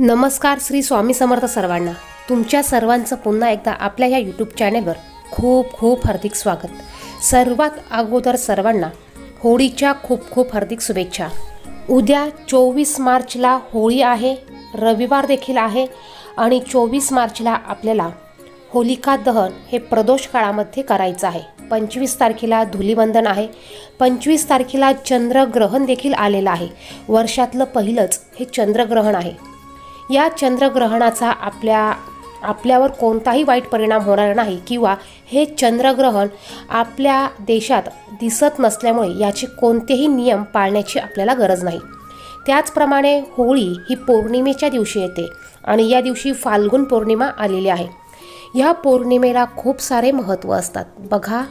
नमस्कार श्री स्वामी समर्थ सर्वांना. तुमच्या सर्वांचं पुन्हा एकदा आपल्या या यूट्यूब चॅनेलवर खूप खूप हार्दिक स्वागत. सर्वात अगोदर सर्वांना होळीच्या खूप खूप हार्दिक शुभेच्छा. उद्या चोवीस मार्चला होळी आहे रविवार देखील आहे आणि चोवीस मार्चला आपल्याला होलिका दहन हे प्रदोष काळामध्ये करायचं आहे. पंचवीस तारखेला धुलीवंदन आहे. पंचवीस तारखेला चंद्रग्रहण देखील आलेलं आहे. वर्षातलं पहिलंच हे चंद्रग्रहण आहे. या चंद्रग्रहणाचा आपल्या आपल्यावर कोणताही वाईट परिणाम होणार नाही किंवा हे चंद्रग्रहण आपल्या देशात दिसत नसल्यामुळे याचे कोणतेही नियम पाळण्याची आपल्याला गरज नाही. त्याचप्रमाणे होळी ही पौर्णिमेच्या दिवशी येते आणि या दिवशी फाल्गुन पौर्णिमा आलेली आहे. या पौर्णिमेला खूप सारे महत्त्व असतात. बघा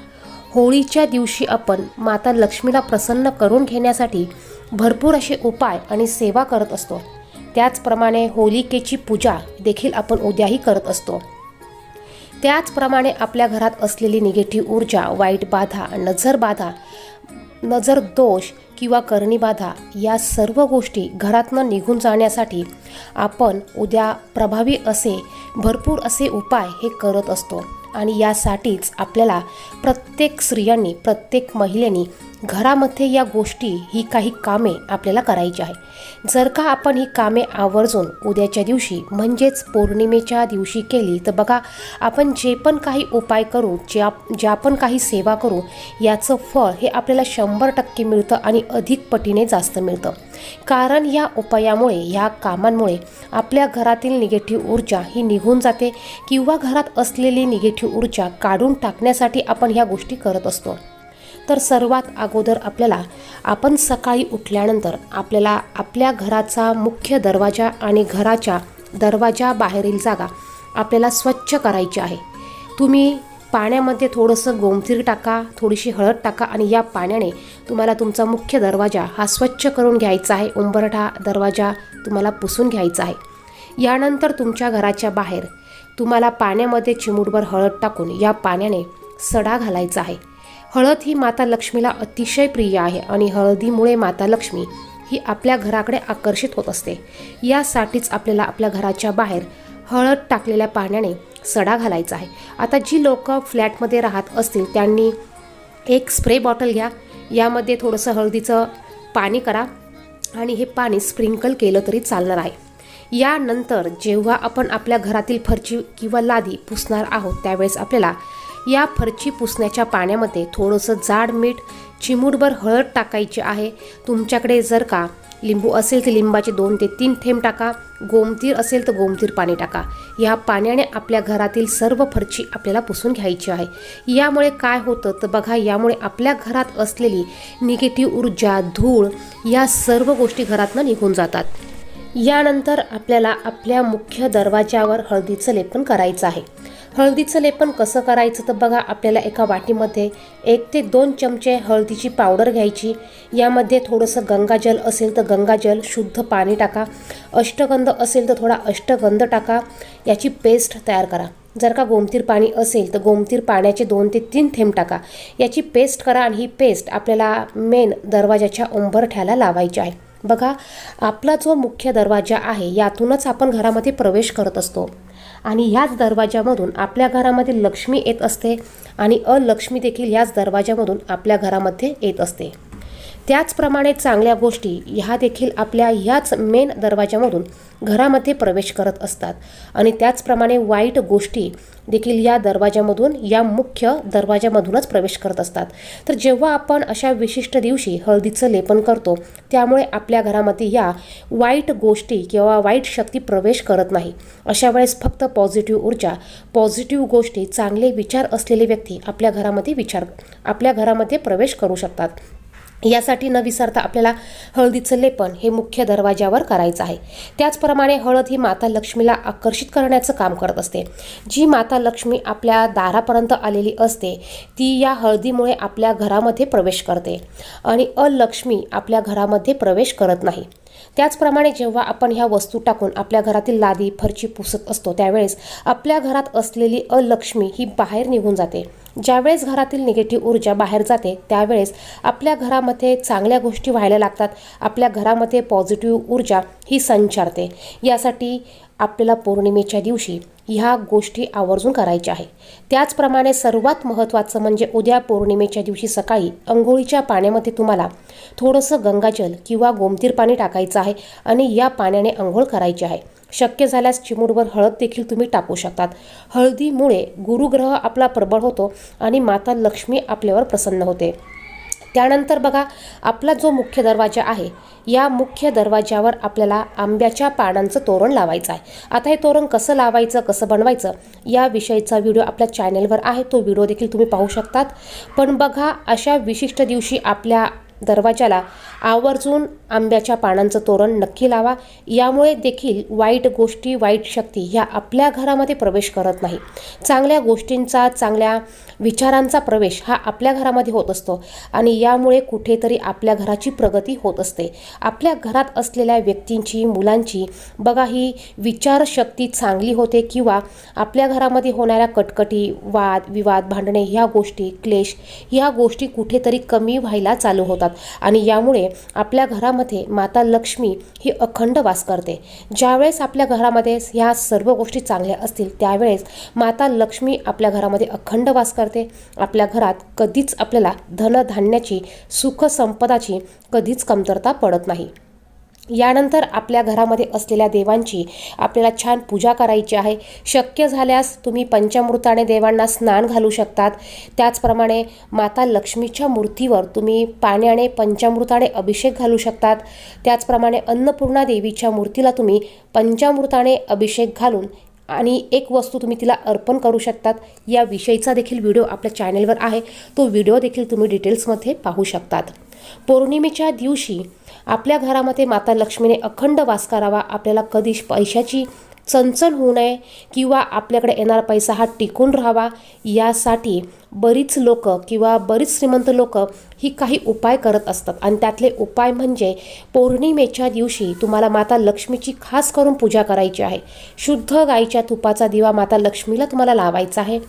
होळीच्या दिवशी आपण माता लक्ष्मीला प्रसन्न करून घेण्यासाठी भरपूर असे उपाय आणि सेवा करत असतो. त्याचप्रमाणे होलिकेची पूजा देखील आपण उद्याही करत असतो. त्याचप्रमाणे आपल्या घरात असलेली निगेटिव्ह ऊर्जा वाईट बाधा नजर बाधा नजर दोष किंवा करणीबाधा या सर्व गोष्टी घरातनं निघून जाण्यासाठी आपण उद्या प्रभावी असे भरपूर असे उपाय हे करत असतो. आणि यासाठीच आपल्याला प्रत्येक स्त्रियांनी प्रत्येक महिलेनी घरामध्ये या गोष्टी ही काही कामे आपल्याला करायची आहे. जर का आपण ही कामे आवर्जून उद्याच्या दिवशी म्हणजेच पौर्णिमेच्या दिवशी केली तर बघा आपण जे पण काही उपाय करू ज्या ज्या पण काही सेवा करू याचं फळ हे आपल्याला शंभर टक्के मिळतं आणि अधिक पटीने जास्त मिळतं. कारण या उपायामुळे या कामांमुळे आपल्या घरातील निगेटिव्ह ऊर्जा ही निघून जाते किंवा घरात असलेली निगेटिव्ह ऊर्जा काढून टाकण्यासाठी आपण ह्या गोष्टी करत असतो. तर सर्वात अगोदर आपल्याला आपण सकाळी उठल्यानंतर आपल्याला आपल्या घराचा मुख्य दरवाजा आणि घराच्या दरवाजा बाहेरील जागा आपल्याला स्वच्छ करायची आहे. तुम्ही पाण्यामध्ये थोडंसं गोमतीर टाका थोडीशी हळद टाका आणि या पाण्याने तुम्हाला तुमचा मुख्य दरवाजा हा स्वच्छ करून घ्यायचा आहे. उंबरठा दरवाजा तुम्हाला पुसून घ्यायचा आहे. यानंतर तुमच्या घराच्या बाहेर तुम्हाला पाण्यामध्ये चिमूटभर हळद टाकून या पाण्याने सडा घालायचा आहे. हळद ही माता लक्ष्मीला अतिशय प्रिय आहे आणि हळदीमुळे माता लक्ष्मी ही आपल्या घराकडे आकर्षित होत असते. यासाठीच आपल्याला आपल्या घराच्या बाहेर हळद टाकलेल्या पाण्याने सडा घालायचा आहे. आता जी लोक फ्लॅटमध्ये राहत असतील त्यांनी एक स्प्रे बॉटल घ्या. यामध्ये थोडंसं हळदीचं पाणी करा आणि हे पाणी स्प्रिंकल केलं तरी चालणार आहे. यानंतर जेव्हा आपण आपल्या घरातील फरची किंवा लादी पुसणार आहोत त्यावेळेस आपल्याला या फरची पुसण्याच्या पाण्यामध्ये थोडंसं जाड मीठ चिमूटभर हळद टाकायची आहे. तुमच्याकडे जर का लिंबू असेल तर लिंबाचे दोन ते तीन थेंब टाका. गोमतीर असेल तर गोमतीर पाणी टाका. या पाण्याने आपल्या घरातील सर्व फरची आपल्याला पुसून घ्यायची आहे. यामुळे काय होतं तर बघा यामुळे आपल्या घरात असलेली निगेटिव्ह ऊर्जा धूळ या सर्व गोष्टी घरातनं निघून जातात. यानंतर आपल्याला आपल्या मुख्य दरवाजावर हळदीचं लेपन करायचं आहे. हळदीचं लेपन कसं करायचं तर बघा आपल्याला एका वाटीमध्ये एक ते दोन चमचे हळदीची पावडर घ्यायची. यामध्ये थोडंसं गंगाजल असेल तर गंगाजल शुद्ध पाणी टाका. अष्टगंध असेल तर थोडा अष्टगंध टाका. याची पेस्ट तयार करा. जर का गोमतीर पाणी असेल तर गोमतीर पाण्याचे दोन ते तीन थेंब टाका. याची पेस्ट करा आणि ही पेस्ट आपल्याला मेन दरवाजाच्या उंबरठ्याला लावायची आहे. बघा आपला जो मुख्य दरवाजा आहे यातूनच आपण घरामध्ये प्रवेश करत असतो. आणि ह्याच दरवाजामधून आपल्या घरामध्ये लक्ष्मी येत असते आणि अलक्ष्मी देखील ह्याच दरवाजामधून आपल्या घरामध्ये येत असते. त्याचप्रमाणे चांगल्या गोष्टी ह्या देखील आपल्या ह्याच मेन दरवाजामधून घरामध्ये प्रवेश करत असतात. आणि त्याचप्रमाणे वाईट गोष्टी देखील या दरवाजामधून या मुख्य दरवाजामधूनच प्रवेश करत असतात. तर जेव्हा आपण अशा विशिष्ट दिवशी हळदीचं लेपन करतो त्यामुळे आपल्या घरामध्ये या वाईट गोष्टी किंवा वाईट शक्ती प्रवेश करत नाही. अशा वेळेस फक्त पॉझिटिव्ह ऊर्जा पॉझिटिव्ह गोष्टी चांगले विचार असलेले व्यक्ती आपल्या घरामध्ये विचार आपल्या घरामध्ये प्रवेश करू शकतात. यासाठी न विसरता आपल्याला हळदीचं लेपन हे मुख्य दरवाजावर करायचं आहे. त्याचप्रमाणे हळद ही माता लक्ष्मीला आकर्षित करण्याचं काम करत असते. जी माता लक्ष्मी आपल्या दारापर्यंत आलेली असते ती या हळदीमुळे आपल्या घरामध्ये प्रवेश करते. आणि अलक्ष्मी आपल्या घरामध्ये प्रवेश करत नाही. त्याचप्रमाणे जेव्हा आपण ह्या वस्तू टाकून आपल्या घरातील लादी फरची पुसत असतो त्यावेळेस आपल्या घरात असलेली अलक्ष्मी ही बाहेर निघून जाते. ज्यावेळेस घरातील निगेटिव्ह ऊर्जा बाहेर जाते त्यावेळेस आपल्या घरामध्ये चांगल्या गोष्टी व्हायला लागतात. आपल्या घरामध्ये पॉझिटिव्ह ऊर्जा ही संचारते. यासाठी आपल्याला पौर्णिमेच्या दिवशी ह्या गोष्टी आवर्जून करायच्या आहे. त्याचप्रमाणे सर्वात महत्त्वाचं म्हणजे उद्या पौर्णिमेच्या दिवशी सकाळी अंघोळीच्या पाण्यामध्ये तुम्हाला थोडंसं गंगाजल किंवा गोमतीर पाणी टाकायचं आहे आणि या पाण्याने अंघोळ करायची आहे. शक्य झाल्यास चिमूटभर हळद देखील तुम्ही टाकू शकतात. हळदीमुळे गुरुग्रह आपला प्रबळ होतो आणि माता लक्ष्मी आपल्यावर प्रसन्न होते. त्यानंतर बघा आपला जो मुख्य दरवाजा आहे या मुख्य दरवाज्यावर आपल्याला आंब्याच्या पानांचं तोरण लावायचं आहे. आता हे तोरण कसं लावायचं कसं बनवायचं या विषयीचा व्हिडिओ आपल्या चॅनेलवर आहे. तो व्हिडिओ देखील तुम्ही पाहू शकतात. पण बघा अशा विशिष्ट दिवशी आपल्या दरवाजाला आवर्जून आंब्याच्या पानांचं तोरण नक्की लावा. यामुळे देखील वाईट गोष्टी वाईट शक्ती ह्या आपल्या घरामध्ये प्रवेश करत नाही. चांगल्या गोष्टींचा चांगल्या विचारांचा प्रवेश हा आपल्या घरामध्ये होत असतो आणि यामुळे कुठेतरी आपल्या घराची प्रगती होत असते. आपल्या घरात असलेल्या व्यक्तींची मुलांची बघा ही विचारशक्ती चांगली होते किंवा आपल्या घरामध्ये होणाऱ्या कटकटी वाद विवाद भांडणे ह्या गोष्टी क्लेश ह्या गोष्टी कुठेतरी कमी व्हायला चालू होतात. आणि यामुळे आपल्या घरामध्ये माता लक्ष्मी ही अखंड वास करते. ज्यावेळेस आपल्या घरामध्ये ह्या सर्व गोष्टी चांगल्या असतील त्यावेळेस माता लक्ष्मी आपल्या घरामध्ये अखंड वास करते. आपल्या घरात कधीच आपल्याला धनधान्याची सुखसंपदाची कधीच कमतरता पडत नाही. यानंतर आपल्या घरामध्ये असलेल्या देवांची आपल्याला छान पूजा करायची आहे. शक्य झाल्यास तुम्ही पंचामृताने देवांना स्नान घालू शकतात. त्याचप्रमाणे माता लक्ष्मीच्या मूर्तीवर तुम्ही पाण्याने पंचामृताने अभिषेक घालू शकतात. त्याचप्रमाणे अन्नपूर्णा देवीच्या मूर्तीला तुम्ही पंचामृताने अभिषेक घालून आणि एक वस्तू तुम्ही तिला अर्पण करू शकतात. या विषयीचा देखील व्हिडिओ आपल्या चॅनेलवर आहे. तो व्हिडिओ देखील तुम्ही डिटेल्समध्ये पाहू शकतात. पौर्णिमेच्या दिवशी आपल्या घरामध्ये माता लक्ष्मीने अखंड वास करावा. आपल्याला कधीच पैशाची चंचल होऊ नये किंवा आपल्याकडे येणारा पैसा हा टिकून राहावा. यासाठी बरीच लोक किंवा बरीच श्रीमंत लोक ही काही उपाय करत असतात. आणि त्यातले उपाय म्हणजे पौर्णिमेच्या दिवशी तुम्हाला माता लक्ष्मीची खास करून पूजा करायची आहे. शुद्ध गाईच्या तुपाचा दिवा माता लक्ष्मीला तुम्हाला लावायचा आहे.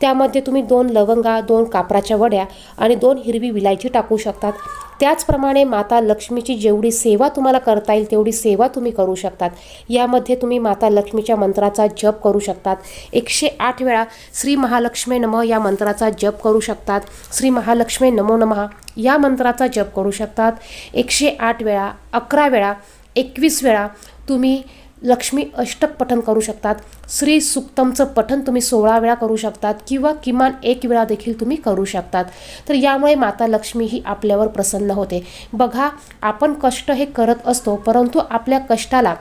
त्यामध्ये तुम्ही दोन लवंगा दोन कापराच्या वड्या आणि दोन हिरवी विलायची टाकू शकतात. त्याचप्रमाणे माता लक्ष्मीची जेवढी सेवा तुम्हाला करता येईल तेवढी सेवा तुम्ही करू शकतात. यामध्ये तुम्ही माता लक्ष्मीच्या मंत्राचा जप करू शकतात. एकशे आठ वेळा श्री महालक्ष्मी नम या मंत्राचा जप करू शकतात. श्री महालक्ष्मी नमो नमः. या मंत्राचा जप करू शकतात. एकशे आठ वेळा अकरा वेळा एकवीस वेळा तुम्ही लक्ष्मी अष्टक पठन करू शकतात. श्री सुक्तमचं पठन तुम्ही सोळा वेळा करू शकतात किंवा किमान एक वेळा देखील तुम्ही करू शकतात. तर यामुळे माता लक्ष्मी ही आपल्यावर प्रसन्न होते. बघा आपण कष्ट हे करत असतो परंतु आपल्या कष्टाला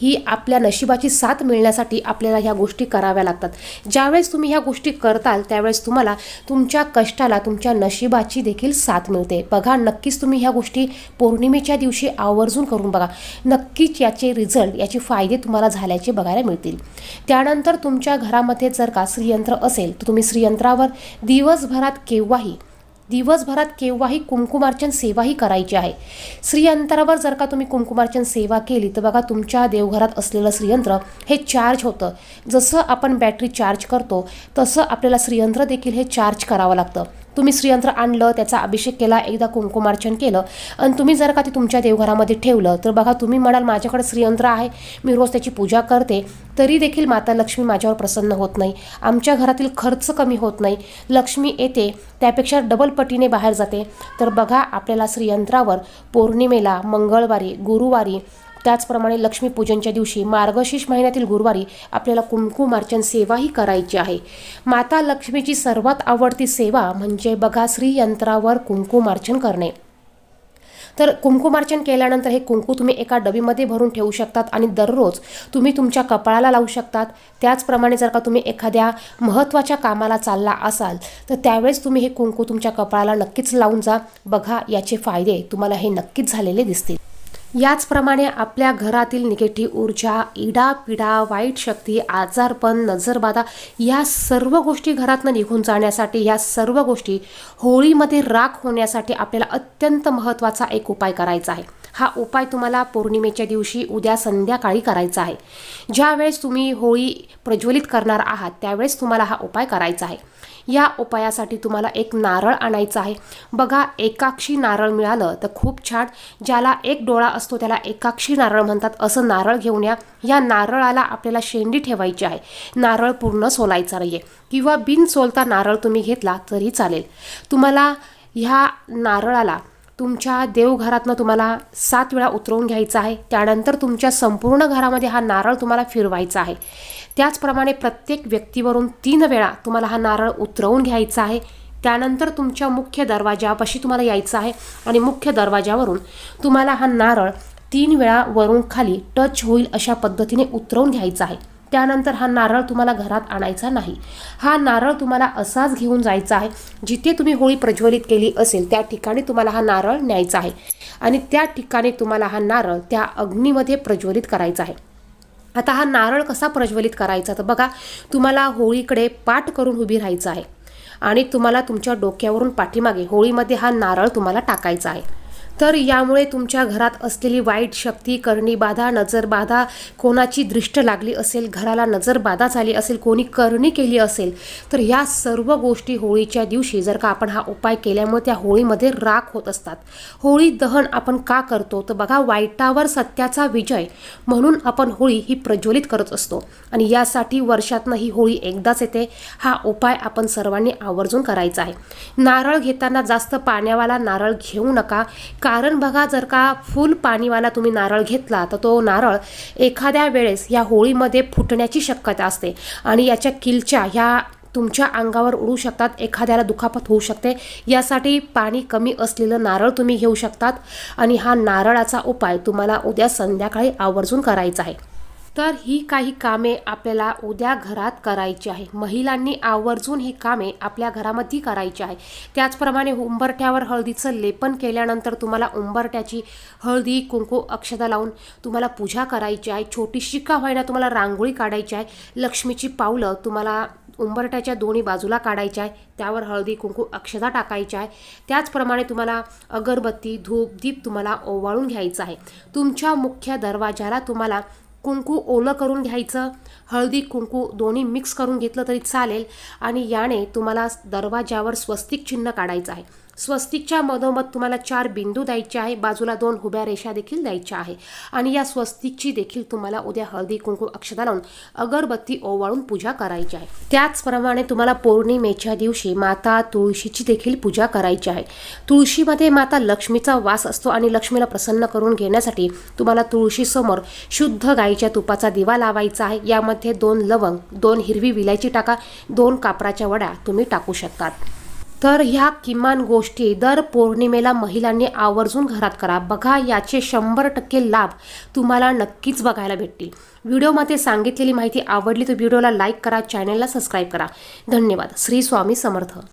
ही आपल्या नशिबाची साथ मिळण्यासाठी आपल्याला ह्या गोष्टी कराव्या लागतात. ज्यावेळेस तुम्ही ह्या गोष्टी करताल त्यावेळेस तुम्हाला तुमच्या कष्टाला तुमच्या नशिबाची देखील साथ मिळते. बघा नक्कीच तुम्ही ह्या गोष्टी पौर्णिमेच्या दिवशी आवर्जून करून बघा. नक्कीच याचे रिझल्ट याचे फायदे तुम्हाला झाल्याचे बघायला मिळतील. त्यानंतर तुमच्या घरामध्ये जर का श्रीयंत्र असेल तर तुम्ही श्रीयंत्रावर दिवसभरात केव्हाही दिवसभरात केव्हाही कुंकुमार्चन सेवाही करायची आहे. श्रीयंत्रावर जर का तुम्ही कुंकुमार्चन सेवा केली तर बघा तुमच्या देवघरात असलेलं श्रीयंत्र हे चार्ज होतं. जसं आपण बॅटरी चार्ज करतो तसं आपल्याला श्रीयंत्र देखील हे चार्ज करावं लागतं. तुम्ही श्रीयंत्र आणलं त्याचा अभिषेक केला एकदा कुंकुमार्चन केलं. आणि तुम्ही जर का ते तुमच्या देवघरामध्ये ठेवलं तर बघा तुम्ही म्हणाल माझ्याकडे श्रीयंत्र आहे मी रोज त्याची पूजा करते तरी देखील माता लक्ष्मी माझ्यावर प्रसन्न होत नाही. आमच्या घरातील खर्च कमी होत नाही. लक्ष्मी येते त्यापेक्षा डबल पटीने बाहेर जाते. तर बघा आपल्याला श्रीयंत्रावर पौर्णिमेला मंगळवारी गुरुवारी त्याचप्रमाणे लक्ष्मीपूजनच्या दिवशी मार्गशीर्ष महिन्यातील गुरुवारी आपल्याला कुंकुमार्चन सेवाही करायची आहे. माता लक्ष्मीची सर्वात आवडती सेवा म्हणजे बघा श्रीयंत्रावर कुंकुमार्चन करणे. तर कुंकुमार्चन केल्यानंतर हे कुंकू तुम्ही एका डबीमध्ये भरून ठेवू शकतात आणि दररोज तुम्ही तुमच्या कपाळाला लावू शकतात. त्याचप्रमाणे जर का तुम्ही एखाद्या महत्त्वाच्या कामाला चालला असाल तर त्यावेळेस तुम्ही हे कुंकू तुमच्या कपाळाला नक्कीच लावून जा. बघा याचे फायदे तुम्हाला हे नक्कीच झालेले दिसतील. याचप्रमाणे आपल्या घरातील निगेटिव्ह ऊर्जा इडा पिडा वाईट शक्ती आजारपण नजरबाधा या सर्व गोष्टी घरातनं निघून जाण्यासाठी या सर्व गोष्टी होळीमध्ये राख होण्यासाठी आपल्याला अत्यंत महत्त्वाचा एक उपाय करायचा आहे. हा उपाय तुम्हाला पौर्णिमेच्या दिवशी उद्या संध्याकाळी करायचा आहे. ज्यावेळेस तुम्ही होळी प्रज्वलित करणार आहात त्यावेळेस तुम्हाला हा उपाय करायचा आहे. या उपायासाठी तुम्हाला एक नारळ आणायचा आहे. बघा एकाक्षी नारळ मिळालं तर खूप छान. ज्याला एक डोळा असतो त्याला एकाक्षी नारळ म्हणतात. असं नारळ घेऊन या. या नारळाला आपल्याला शेंडी ठेवायची आहे. नारळ पूर्ण सोलायचा नाही आहे किंवा बिन सोलता नारळ तुम्ही घेतला तरी चालेल. तुम्हाला ह्या नारळाला तुमच्या देवघरातनं तुम्हाला सात वेळा उतरवून घ्यायचा आहे. त्यानंतर तुमच्या संपूर्ण घरामध्ये हा नारळ तुम्हाला फिरवायचा आहे. त्याचप्रमाणे प्रत्येक व्यक्तीवरून तीन वेळा तुम्हाला हा नारळ उतरवून घ्यायचा आहे. त्यानंतर तुमच्या मुख्य दरवाजापाशी तुम्हाला यायचं आहे आणि मुख्य दरवाजावरून तुम्हाला हा नारळ तीन वेळा वरून खाली टच होईल अशा पद्धतीने उतरवून घ्यायचा आहे. त्यानंतर हा नारळ तुम्हाला घरात आणायचा नाही. हा नारळ तुम्हाला असाच घेऊन जायचा आहे जिथे तुम्ही होळी प्रज्वलित केली असेल त्या ठिकाणी तुम्हाला हा नारळ न्यायचा आहे. आणि त्या ठिकाणी तुम्हाला हा नारळ त्या अग्नीमध्ये प्रज्वलित करायचा आहे. आता हा नारळ कसा प्रज्वलित करायचा? तर बघा तुम्हाला होळीकडे पाठ करून उभी राहायचं आहे. आणि तुम्हाला तुमच्या डोक्यावरून पाठीमागे होळीमध्ये हा नारळ तुम्हाला टाकायचा आहे. तर यामुळे तुमच्या घरात असलेली वाईट शक्ती करणी बाधा नजर बाधा कोणाची दृष्ट लागली असेल घराला नजर बाधा झाली असेल कोणी करणी केली असेल तर ह्या सर्व गोष्टी होळीच्या दिवशी जर का आपण हा उपाय केल्यामुळे त्या होळीमध्ये राख होत असतात. होळी दहन आपण का करतो? तर बघा वाईटावर सत्याचा विजय म्हणून आपण होळी ही प्रज्वलित करत असतो. आणि यासाठी वर्षातनं ही होळी एकदाच येते. हा उपाय आपण सर्वांनी आवर्जून करायचा आहे. नारळ घेताना जास्त पाण्यावाला नारळ घेऊ नका. कारण बघा जर का फुल पाणीवाला तुम्ही नारळ घेतला तर तो नारळ एखाद्या वेळेस या होळीमध्ये फुटण्याची शक्यता असते. आणि याच्या किलच्या ह्या तुमच्या अंगावर उडू शकतात एखाद्याला दुखापत होऊ शकते. यासाठी पाणी कमी असलेलं नारळ तुम्ही घेऊ शकतात. आणि हा नारळाचा उपाय तुम्हाला उद्या संध्याकाळी आवर्जून करायचा आहे. तर ही काही कामे आपल्याला उद्या घरात करायची आहे. महिलांनी आवर्जून ही कामे आपल्या घरामध्ये करायची आहे. त्याचप्रमाणे उंबरठ्यावर हळदीचं लेपन केल्यानंतर तुम्हाला उंबरठ्याची हळदी कुंकू अक्षता लावून तुम्हाला पूजा करायची आहे. छोटीशी का होईना तुम्हाला रांगोळी काढायची आहे. लक्ष्मीची पावलं तुम्हाला उंबरट्याच्या दोन्ही बाजूला काढायच्या आहे. त्यावर हळदी कुंकू अक्षता टाकायच्या आहे. त्याचप्रमाणे तुम्हाला अगरबत्ती धूप दीप तुम्हाला ओवाळून घ्यायचं आहे. तुमच्या मुख्य दरवाजाला तुम्हाला कुंकू ओलं करून घ्यायचं हळदी कुंकू दोन्ही मिक्स करून घेतलं तरी चालेल. आणि याने तुम्हाला दरवाजावर स्वस्तिक चिन्ह काढायचं आहे. स्वस्तिकच्या मधोमध तुम्हाला चार बिंदू द्यायचे आहे. बाजूला दोन हुब्या रेषा देखील द्यायच्या आहे. आणि या स्वस्तिकची देखील तुम्हाला उद्या हळदी कुंकू अक्षता लावून अगरबत्ती ओवाळून पूजा करायची आहे. त्याचप्रमाणे तुम्हाला पौर्णिमेच्या दिवशी माता तुळशीची देखील पूजा करायची आहे. तुळशीमध्ये माता लक्ष्मीचा वास असतो आणि लक्ष्मीला प्रसन्न करून घेण्यासाठी तुम्हाला तुळशीसमोर शुद्ध गाईच्या तुपाचा दिवा लावायचा आहे. यामध्ये दोन लवंग दोन हिरवी विलायची टाका दोन कापराच्या वड्या तुम्ही टाकू शकतात. तर ह्या किमान गोष्टी दर पौर्णिमेला महिलांनी आवर्जून घरात करा. बघा याचे शंभर टक्के लाभ तुम्हाला नक्कीच बघायला भेटतील. व्हिडिओमध्ये सांगितलेली माहिती आवडली तर व्हिडिओला लाईक करा चॅनलला सबस्क्राईब करा. धन्यवाद. श्री स्वामी समर्थ.